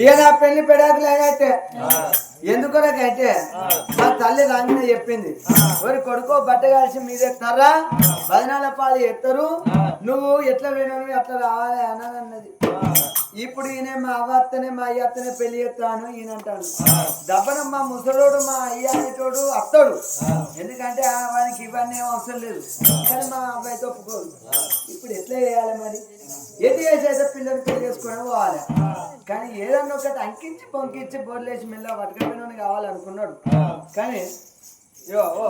ఇక నా పెళ్ళి పెడాకులు అయినట్టే ఎందుకొరకంటే మా తల్లి రాగానే చెప్పింది. ఒరి కొడుకో బట్ట కలిసి మీద ఎత్తారా? బదనాల పాలు ఎత్తరు. నువ్వు ఎట్లా వేణు అట్లా రావాలి అని అన్నది ఇప్పుడు ఈయన మా అవ్వ అత్తనే మా అయ్య అత్తనే పెళ్ళి చేస్తాను ఈయన అంటాడు దబ్బన మా ముసలోడు మా అయ్య అనేటోడు అత్తడు. ఎందుకంటే ఆ వానికి ఇవన్నీ ఏం అవసరం లేదు. కానీ మా అబ్బాయితో ఒప్పుకోదు ఇప్పుడు ఎట్లా చేయాలి మరి? ఏది చేసేదే పిల్లలు పెళ్ళి చేసుకొని పోవాలి. కానీ ఏదన్నా ఒకటి అంకించి పొంకించి బోర్లేసి మెల్ల పట్టుకపోయిన కావాలనుకున్నాడు. కానీ యో ఓ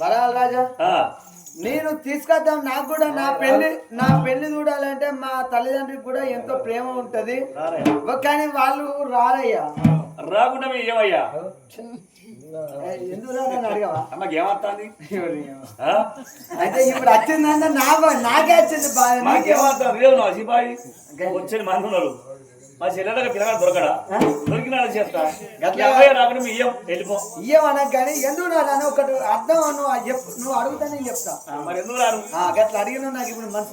వరాల రాజా? నేను తీసుకొద్దాం. నాకు కూడా నా పెళ్ళి నా పెళ్ళి చూడాలంటే మా తల్లిదండ్రులకు కూడా ఎంతో ప్రేమ ఉంటది. కానీ వాళ్ళు రారయ్యా. రాకుండా ఏమయ్యా? ఎందుకు రారని అడగవా? అమ్మకి ఏమవుతుంది అయితే ఇప్పుడు వచ్చిందంటే నాకే వచ్చింది సిపాయి వచ్చిన మంది ఉన్నారు మా చెల్లెలకు పిల్లగాడు దొరకడా? యాభై రాకుండా మీ ఇయ్యం వెళ్ళిపో. ఇయ్యమనకు కానీ ఎందుకు రాదని ఒకటి అర్థం నువ్వు చెప్పు. నువ్వు అడుగుతా నేను చెప్తా. మరి ఎందుకు ఆ, గట్ల అడిగిన నాకు ఇప్పుడు మనసు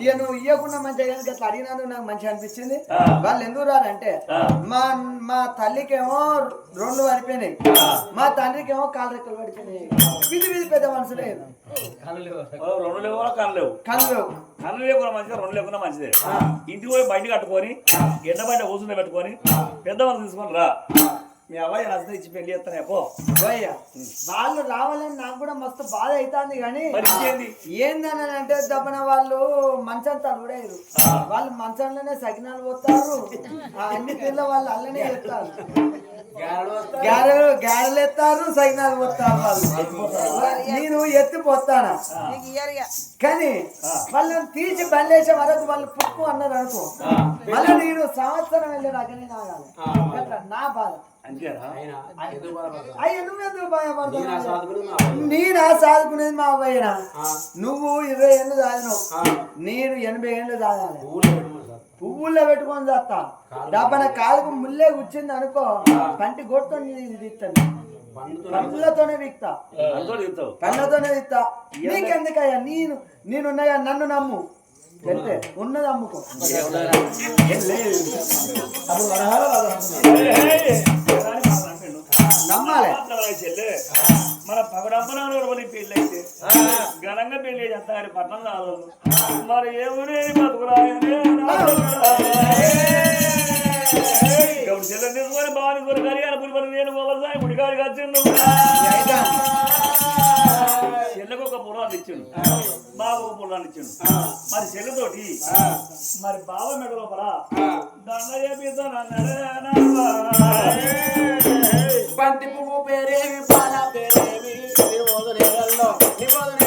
ఇక నువ్వు ఇవ్వకుండా మంచిగా కానీ గట్ల అడిగినందుకు నాకు మంచిగా అనిపించింది. వాళ్ళు ఎందుకు రారంటే. మా మా తల్లికేమో రెండు పడిపోయినాయి మా తండ్రికేమో కాలు రెక్కలు పడిపోయినాయి. విధి విధి పెద్ద మనుషులే. లేవు? లేవు. కళ్ళు కన్ను లేకుండా మంచిదే రెండు లేకుండా మంచిదే. ఇంటికి పోయి బండి కట్టుకొని ఎండ బండి కూర్చుని పెట్టుకొని పెద్దవాళ్ళు తీసుకొని రా. మీ అబ్బాయి నచ్చితే ఇచ్చి పెళ్ళి చేస్తానే పో. వాళ్ళు రావాలని నాకు కూడా మస్తు బాధ అవుతుంది కానీ ఏందని అంటే దప్పన వాళ్ళు మంచం తలుడేరు ఆ. వాళ్ళు మంచంలోనే సకినాలు పోతారు. ఆ అన్ని పిల్ల వాళ్ళు అల్లనే ఎత్తారు గ్యారెలు గ్యారెలు ఎత్తారు సకినాలు పోతారు వాళ్ళు. నేను ఎత్తిపోతానా కానీ వాళ్ళని తీసి బండేసే వరకు వాళ్ళు పుక్కు అన్నారు అనుకో. మళ్ళీ నేను సంవత్సరం వెళ్ళే నాకనే నాగాలి. అట్లా నా బాధ. నేను ఆ సాదుకునేది మా అబ్బాయినా నువ్వు ఇరవై ఏళ్ళు చదివినావు నేను ఎనభై ఏళ్ళు చదవాలి పువ్వుల్లో పెట్టుకొని చేస్తా. డబ్బన కాలుకు ముల్లే కూర్చుంది అనుకో పంటి గొట్టుతో తీస్తాను. పండ్లతోనే విక్తా. కళ్ళతోనే ఇస్తా నీకెందుకయ్యా? నేను నేనున్నాయా? నన్ను నమ్ము. అంతే ఉన్నది అమ్ముకో. నమ్మాలి. చెల్లె మన పగడమ్మనాడు పెళ్ళి అయితే ఘనంగా పెళ్ళి చేస్తారు పట్టణం రాదు మరి ఏమునే బతుకురాయనే? తీసుకొని బాగా తీసుకొని అనుకుని నేను వ్యవసాయం గుడికాడికి వచ్చిండు. చెల్లెకు ఒక పొలాన్ని ఇచ్చిండు. బాబు ఒక పొలాన్ని ఇచ్చిండు. మరి చెల్లెతోటి మరి బావ మెడ లోపల దండ చేపిస్తాను బంతి పువ్వు పేరేమి పాల పేరేమి నీ వదిలేయల్లో నీ వదిలే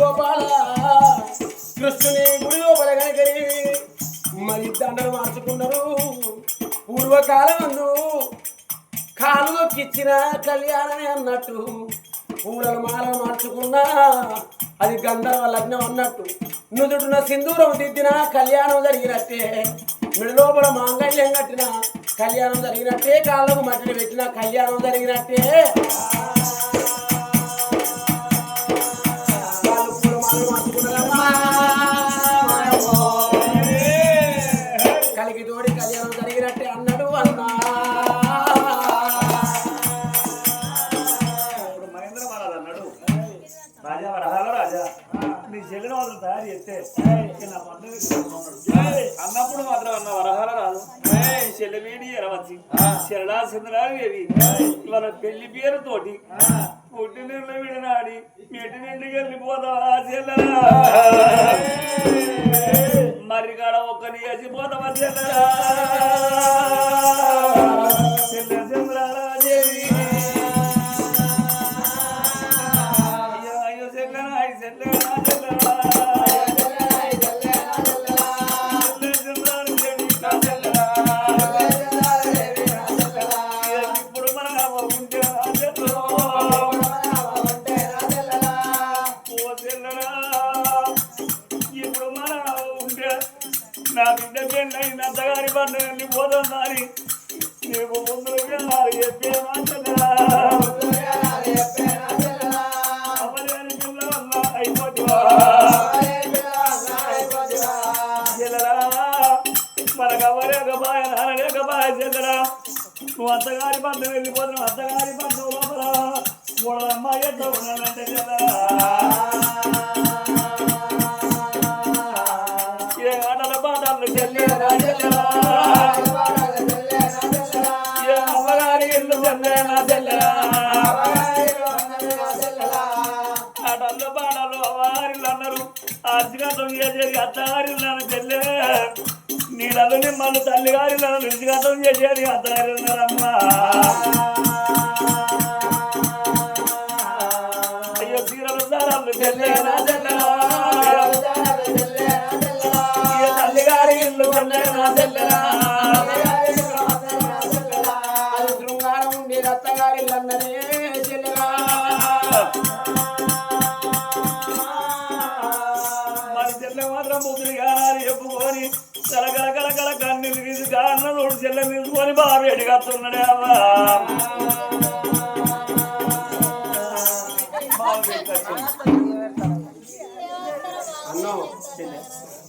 గోపాల. కృష్ణుని గుడి లోపల కనుకని మరి దండలు మార్చుకున్నారు. పూర్వకాలం అందు కాలు నొక్కిచ్చిన కళ్యాణమే అన్నట్టు. పూలను మాల మార్చుకున్నా అది గంధర్వ లగ్నం అన్నట్టు. నుదుటిన సింధూరం దిద్దిన కళ్యాణం జరిగినట్టే. మిడిలోపల మాంగళ్యం కట్టిన కళ్యాణం జరిగినట్టే. కాళ్ళకు మట్టిని పెట్టిన కళ్యాణం జరిగినట్టే. కలిగి తోడి కళ్యాణం జరిగినట్టే అన్నాడు అన్నా. ఇప్పుడు మహేంద్ర మహారాజ్ అన్నాడు? రాజా వరహాల రాజా నీ చెల్లిన వాళ్ళు తయారు చేస్తే నా పండుగ చెరడా మన పెళ్ళి పేరుతోటి పుట్టి నీళ్ళ విడనాడి మెట్టి నిండికి వెళ్ళిపోదా మరి కాడ ఒక్కని వేసిపోతావా చెల్లెలా చెల్లె. చంద్రాదేవి అవ్వలేక బాయ నానలేక బాయ నువ్వు అత్తగారి పంట వెళ్ళిపోతున్నావు అత్తగారి పంట లోపల మూడు ఎట్లా ఉన్నానంటే కదా ఏ ఆటల పాటలు చెల్లెలా చెల్లెలా ఏ అమ్మగారి ఇల్లు ఆటల్లో పాటలు అన్నారు చెల్లె నీళ్ళలు నిమ్మలు తల్లిగారిల్లాను నిలిచిగతం చేసేది అత్తగారిల్లారమ్మా అయ్యో చీరలు దారాలు చెల్లెనా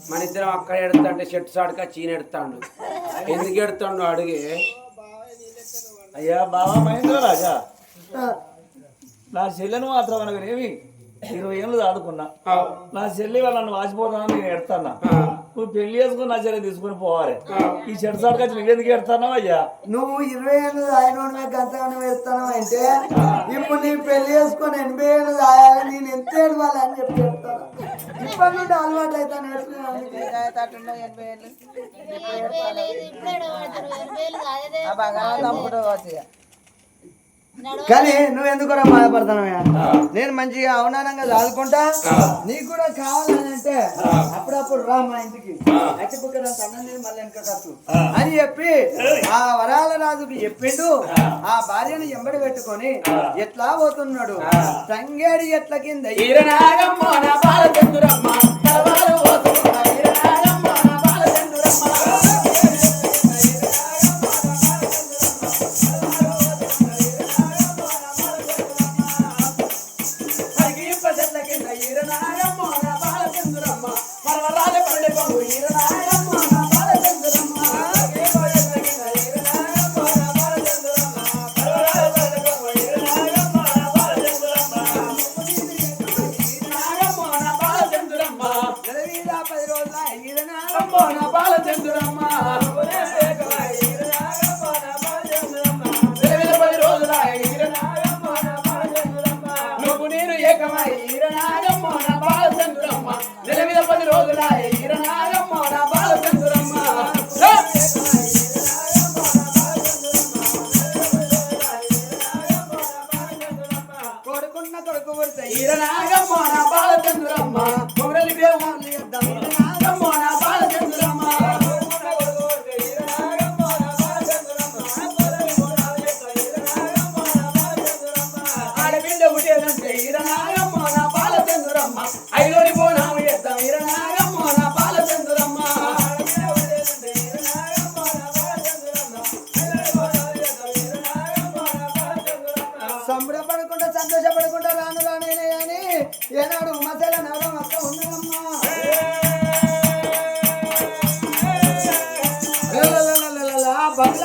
మన ఇద్దరం అక్కడ ఎడతాంటే షర్ట్ సాడుక చీన ఎడతాడు ఎందుకు ఎడతాడు అడిగి అయ్యా బాబా మహేంద్ర రాజా నా చెల్లెను మాత్రం అనగానేమి ఇరవై ఏళ్ళు దాడుకున్నా నా చెల్లి వాళ్ళ నన్ను వాసిపోతానని నేను ఎడతానా నువ్వు పెళ్ళి చేసుకుని నా చెల్లె తీసుకుని పోవాలి. ఈ చెడు సాడుకు వచ్చి నువ్వెందుకు ఎడతానావు అయ్యా? నువ్వు ఇరవై ఏళ్ళు ఆయన గంతగానే వేస్తాను అంటే ఇప్పుడు నీ పెళ్ళి చేసుకొని ఎనభై ఏళ్ళు రాయాలి నేను ఎంత ఏడవాలి అని చెప్పి చెప్తాను. ఇప్పటి నుండి అలవాటు అయితే నేర్చుకున్నాను కానీ నువ్వు ఎందుకు బాధపడతానయ్యా నేను మంచిగా అవనానంగా చదువుకుంటా నీకు కూడా కావాలని అంటే అప్పుడప్పుడు రా మా ఇంటికి. మళ్ళీ వెనక ఖర్చు అని చెప్పి ఆ వరాల రాజుకి చెప్పిండు. ఆ. భార్యను ఎంబడి పెట్టుకొని ఎట్లా పోతున్నాడు? తంగేడి ఎట్ల కింద ఈరనాగమ్మ నా బాల బాలచంద్ర.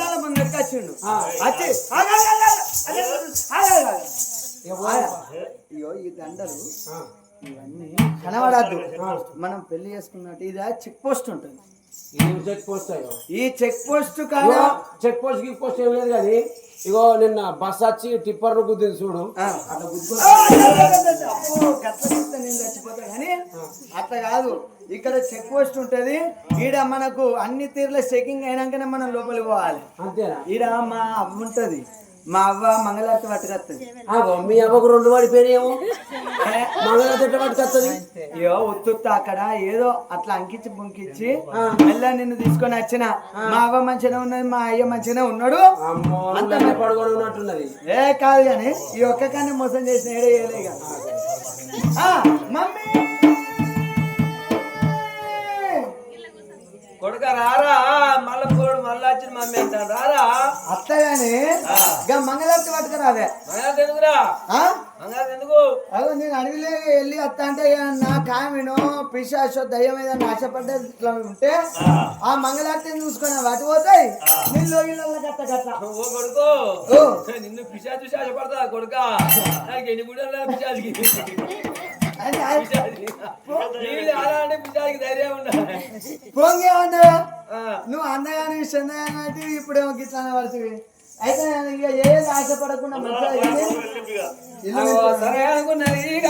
బంగ్లాల ముందు వచ్చిండు. వచ్చి. అయ్యో ఈ దండలు ఇవన్నీ కనబడద్దు. మనం పెళ్ళి చేసుకున్నట్టు ఇది చెక్ పోస్ట్ ఉంటుంది. ఏం చెక్ పోస్ట్ ఈ చెక్ పోస్ట్ కాదా చెక్ పోస్ట్ గిక్ పోస్ట్ ఏం లేదు కానీ ఇగో నిన్న బస్ వచ్చి టిప్పర్ గుద్దింది చూడు. అట్లా కాదు. ఇక్కడ చెక్ పోస్ట్ ఉంటది. ఈడ మనకు అన్ని తీర్ల చెకింగ్ అయినాకనే మనం లోపలికి పోవాలి. అంతేనా? ఈడ మా అవ్వ ఉంటది. మా అవ్వ మంగళారతి పట్టుకొస్తుంది మీ అవ్వకు రెండు పడిపోయినాయేమో మంగళ తిట్ట పట్టుకొస్తుంది అయ్యో ఉత్తుత్త అక్కడ ఏదో అట్లా అంకించి బుంకిచ్చి మెల్ల నిన్ను తీసుకొని వచ్చిన. మా అవ్వ మంచిగా ఉన్నది మా అయ్య మంచిగానే ఉన్నాడు. పడుకొని ఉన్నట్టున్నది ఏ కాదు కానీ ఈ ఒక్క కానీ మోసం చేసిన ఏడే మమ్మీ! కొడుక రారా? మళ్ళా పోడు మళ్ళా వచ్చిన మమ్మీ అంటాను రారా? అత్తగాని ఇక మంగళారతి పట్టుకురాదే మంగళ ఎందుకురా? ఆ? మంగళ ఎందుకు? అదో నేను అడవిలే వెళ్ళి వస్తా అంటే నా కామినో పిశాచో దయ్యం ఏదైనా ఆశపడ్డది ఇట్లా ఉంటే ఆ. మంగళారతిని చూసుకొని వాటి పోతాయి. నీళ్ళు ఇళ్ళ కట్ట కట్ట. ఓ కొడుకు. నిన్ను పిశాచి పిశాచి పడతా కొడుక. నాకు ఎన్ని గుడి పిశాచికి? పోంగేమన్నా నువ్వు అన్నగాని చందగాని అయితే ఇప్పుడేమో గిట్లా వరుసవి అయితే నేను ఇక ఏది ఆశపడకుండా సరే అనుకున్నది ఇక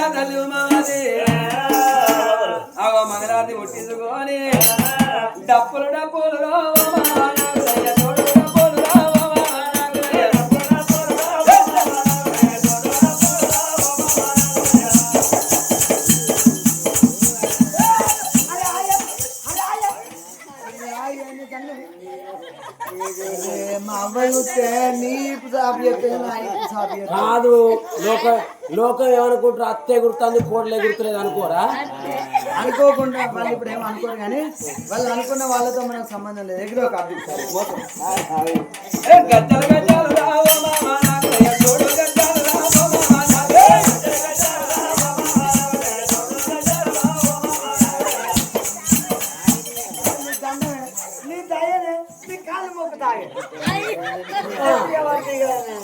మాది డప్పులు డప్పులు కాదు లోక లోకం ఏమనుకుంటారు అత్తే గుర్తుంది కోడలే గుర్తులేదు అనుకోరా? అనుకోకుండా వాళ్ళు ఇప్పుడు ఏం అనుకోరు కానీ వాళ్ళు అనుకున్న వాళ్ళతో మనకు సంబంధం లేదు. ఎగిరి మోసం.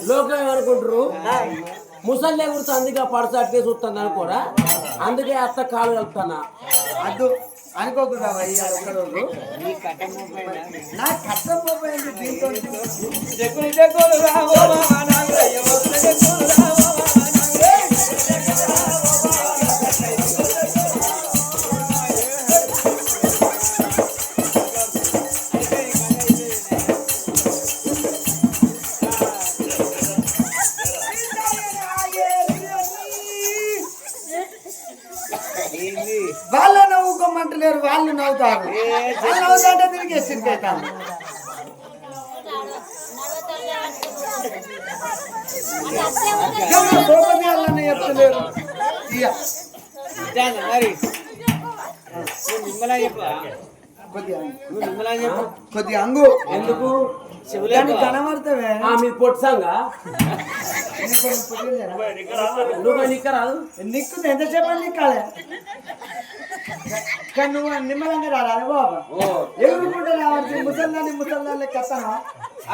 లోకం ఏమనుకుంటారు ముసల్లే గుర్తు అందుకే పడస అట్టే చూస్తుంది అనుకోరా? అందుకే అత్త కాలు కలుపుతానా? అద్దు అనుకోకుండా నా పోయింది దీంతో. నవ్వుతారు వాళ్ళు నవ్వుతుంటే తిరిగి ఎసిరికైతాను సోపతి వాళ్ళని చెప్తలేరు ఇక కొద్దిగా కొద్దిగా అంగు. ఎందుకు? దాన్ని కనబడతావే. ఆ మీ పొట్సంగా నువ్వు నిక్కరాదు నిక్కు ఎంతసేపు అని నిక్కాలే కానీ నువ్వు నిమ్మలంగా రారా బాబా. ఎగురుకుంటే రావచ్చు ముసల్దాన్ని ముసల్దాన్ని కస్తానా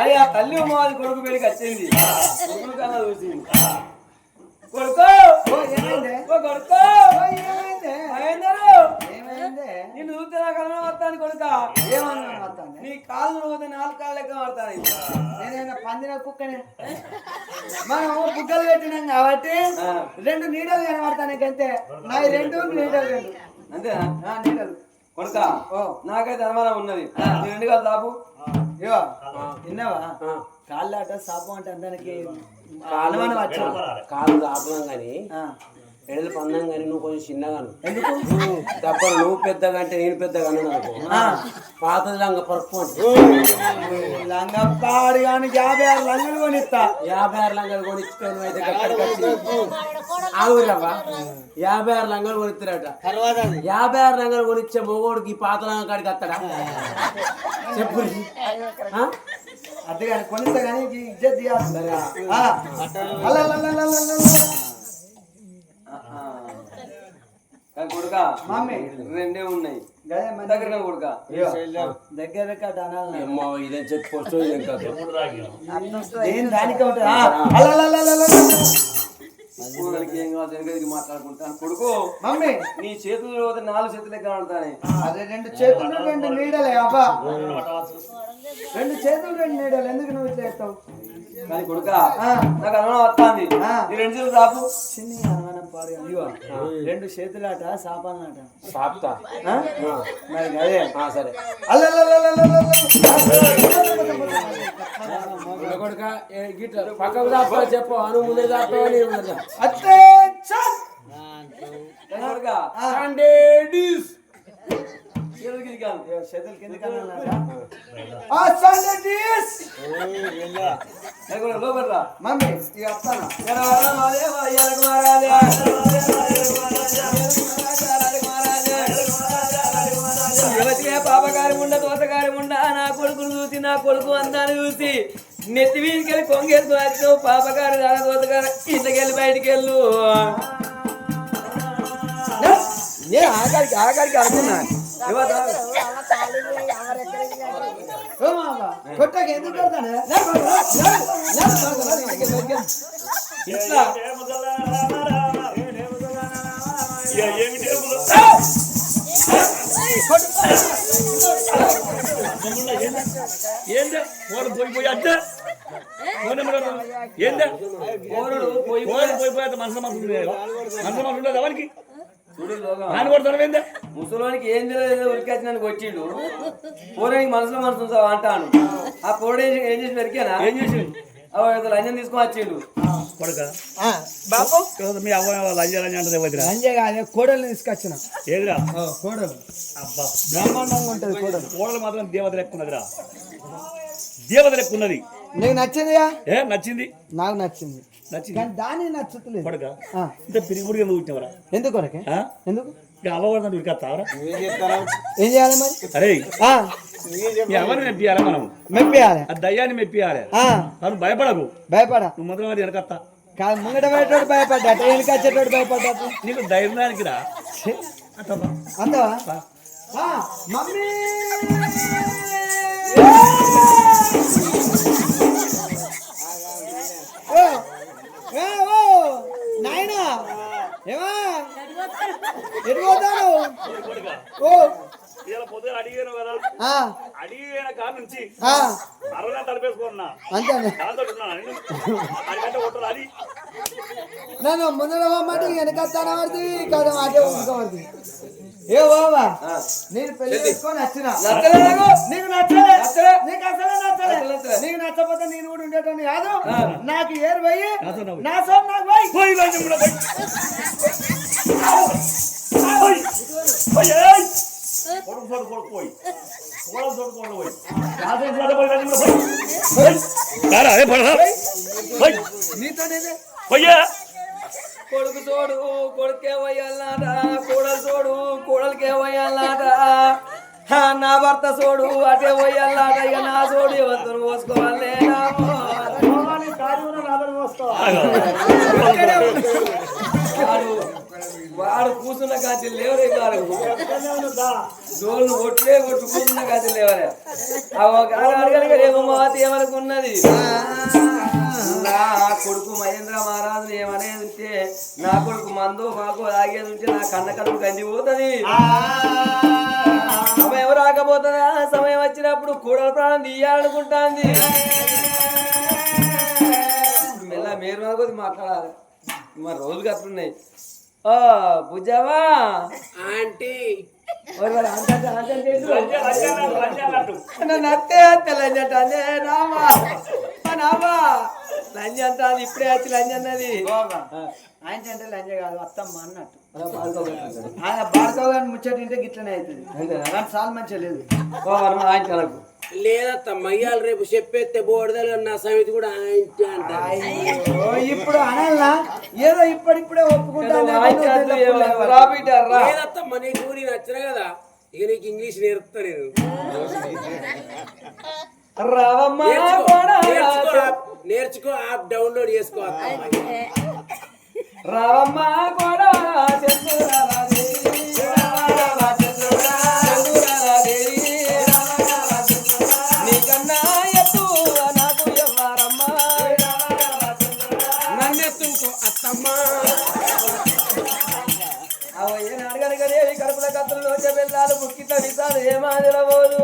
అయ్యా తల్లి మాది కొడుకు పెళ్ళికి వచ్చింది. కొడుకు కన్నా చూసింది. కొడుకు! ఓ ఏమైంది? ఓ కొడుకు! ఓ ఏమైంది? మహేందరు! ఏమైంది? నిన్ను చూస్తే నాకు అన్నం వస్తాను కొడుక. ఏమన్నా వస్తాను నీ కాళ్ళు పోతే నాలుగు కాళ్ళు లెక్క పడతాను నేనైనా పందిన కుక్కనే? మనం బుగ్గలు పెట్టినాం కాబట్టి రెండు నీడలు కనబడతాను అంతే నా రెండు నీడలు రెండు. అంతేనా కొడుక? ఓ. నాకైతే అనుమానం ఉన్నది. నేను ఎందుకు కాదు దాపు? ఇవో తిన్నావా? కాళ్ళాట సాపు అంటే అందరికి అనుమానం వచ్చాడు కాదు ఆపడం కానీ ఆ. ఎడలు పందం కానీ నువ్వు కొంచెం చిన్నగాను ఎందుకు? నువ్వు పెద్దగా అంటే నేను పెద్దగా అనుకో. పాతది రంగ పరుపు లంగపాడు కానీ యాభై ఆరు లంగలు కొనిస్తా. యాభై ఆరు లంగాలు కొనిచ్చుకొని అయితే ఆగురవ్వ యాభై ఆరు లంగాలు కొనిస్తారట యాభై ఆరు లంగాలు కొనిచ్చే మొగోడికి పాత లంగ కాడికి వస్తాడా? చెప్పు? అదే కానీ కొనిస్తా కానీ ఇజ్జత్ తీయాలి. కొడుక మమ్మీ రెండే ఉన్నాయి. దగ్గర కొడుక దగ్గర ఇదేం పోస్టు కాదు వెనకదికి మాట్లాడుకుంటాను కొడుకు మమ్మీ నీ చేతులు నాలుగు చేతులే కనబడతాయి అదే రెండు చేతులు రెండు నీడలే అబ్బా. రెండు చేతులు రెండు నీడలు ఎందుకు నువ్వు చేస్తావు? కానీ కొడుక. నాకు అనుమానం వస్తుంది. రెండు చేతులు రాపు చిన్ని రెండు చేతులాట సాపాలనాట సాపుతా? మరి అదే సరే. కొడుక గిట్ట పక్కకు దాపా చెప్పు అను ముందే దాపా దాపా చేతులకి ఇది కాదు ఇగో చేతులు కిందకి అనాలట. ఆ సంగతీస్! కానీ కొడుకు లోపల రా మమ్మీ ఇక వస్తాను పాపగారి ఉండ తోటగారి ఉండ నా కొడుకును చూసి నా కొడుకు అందాన్ని చూసి నెత్తి వీధికెళ్ళి కొంగేసుకుని వచ్చినావు పాపగారి దాని తోటగారు ఇంటికెళ్ళి బయటికి వెళ్ళు నేను ఆఖరికి ఆఖరికి అనుకున్నా ఇవ్వదా? ఓ మామ, కొట్టకి ఎందుకు కొడతాను? ఇట్లా ఏమిటి ఏందా పోరు పోయి పోయి అంటే ఏందా పోరుడు పోయి పోరు పోయి పోయి అంత మనసు మనసు ఉండేది మనసు మనసు ఉండదు ఎవరికి నాన్న కొడతాను ఏందా ముసలోనికి ఏం తెలియదు ఉరికొచ్చినానికి వచ్చిండు. పోరానికి మనసులో మనసు ఉంచావు అంటాను. ఆ పోడు ఏం ఏం చేసి పెరికానా ఏం చేసి లంచం తీసుకొని వచ్చిండు. కొడక? ఆ, బాపు? మీ అవ్వ లంజ లంజ అంటది వదిరా లంజే కాదే తీసుకొచ్చిన. ఏదిరా? కోడలు. అబ్బా. బ్రహ్మాండంగా ఉంటది కోడలు. కోడలు మాత్రం దేవత లెక్కున్నదిరా దేవత లెక్కున్నది నీకు నచ్చిందిగా? ఏ నచ్చింది. నాకు నచ్చింది. నచ్చింది. కానీ దాని నచ్చుతలేదు కొడక ఆ, ఇంత పిరిగుడిగా నువ్వు కూర్చున్నావరా ఎందుకు కొరకే ఎందుకు? ఇక ఏం చేయాలి మరి? అరే మెప్పియాలి మనం? మెప్పియాలి. ఆ దయ్యాన్ని మెప్పియాలి. ఆ, నువ్వు భయపడకు. భయపడ. నువ్వు మొదలు వెనకత్తా. కాదు ముంగట పెట్టేటోడు భయపడ్డాట వెనక వచ్చేటోడు భయపడ్డాట నీకు ధైర్యానికి రా. అంతవా మమ్మీ! ఓ, నాయనా ఏమా? అడిగాను కదా కాడ నుంచి కొట్టాలి అది. నన్ను ముందర మాట కదా ఉంచుకోవద్దు ఏ బాబా నేను పెళ్ళి చేసుకొని వచ్చిన. నచ్చలే నాకు? నచ్చలే? నీకు అసలే నచ్చలే. నీకు నచ్చకపోతే నేను కూడా ఉండేటోని కాదు. నాకు ఏరు పోయి. నా సోపు నాకు పోయి. నాతో కొడుకు తోడు కొడుకే వయ్యాలనాట కోడలు తోడు కోడలికే వయ్యాలనాట హా, నా భర్త సోడు అటే పోయాలనాట ఇక నా సోడు ఎవరితో పోసుకోవాలి వాడు కూర్చున్న కాచి లేవరే వాడు డోళ్ళు కొట్లే కొట్టు కూర్చున్న కాచి లేవరే. అడగలిగా రేపు మాతి ఏమనుకున్నది? నా కొడుకు మహేంద్ర మహారాజు ఏమనేది ఉంటే నా కొడుకు మందు మాకు తాగేది ఉంటే నా కన్న కడుపు కంది పోతుంది సమయం రాకపోతుందా? సమయం వచ్చినప్పుడు కూడల ప్రాణం తీయాలనుకుంటాంది. మెల్ల మీరు కొద్ది మాట్లాడాలి. మరి రోజులు అట్లున్నాయి ఓ బుజ్జావా ఆంటీ. నన్ను అత్తే అత్తే లంజంట అనే రామా. మా నామా. లంజ అంట అది ఇప్పుడే వచ్చి లంజ అన్నది ఆయన అంటే లంజ కాదు అత్తమ్మ అన్నట్టు. ఆయన భార్గవ్ గారిని ముచ్చటింటే గిట్లనే అవుతుంది. కానీ చాలా మంచిగా లేదు. ఆయన కలకు లేదత్త మయ్యాలు రేపు చెప్పేస్తే బోర్డలు నా సమితి కూడా అయ్యో, ఇప్పుడు అనాలనా? ఏదో ఇప్పుడిప్పుడే ఒప్పుకుంటాను నీకు నీ నచ్చిన కదా? ఇక నీకు ఇంగ్లీష్ నేర్పుతా నేను. రావమ్మ నేర్చుకో కోడా నేర్చుకో యాప్- డౌన్లోడ్ చేసుకో. రావమ్మ కోడా నన్నెత్తుకో అత్తమ్మ అవయ్య కడుపుల కత్తులు వచ్చే పిల్లలు బుక్కిత విసాలు ఏమాదిరబోదు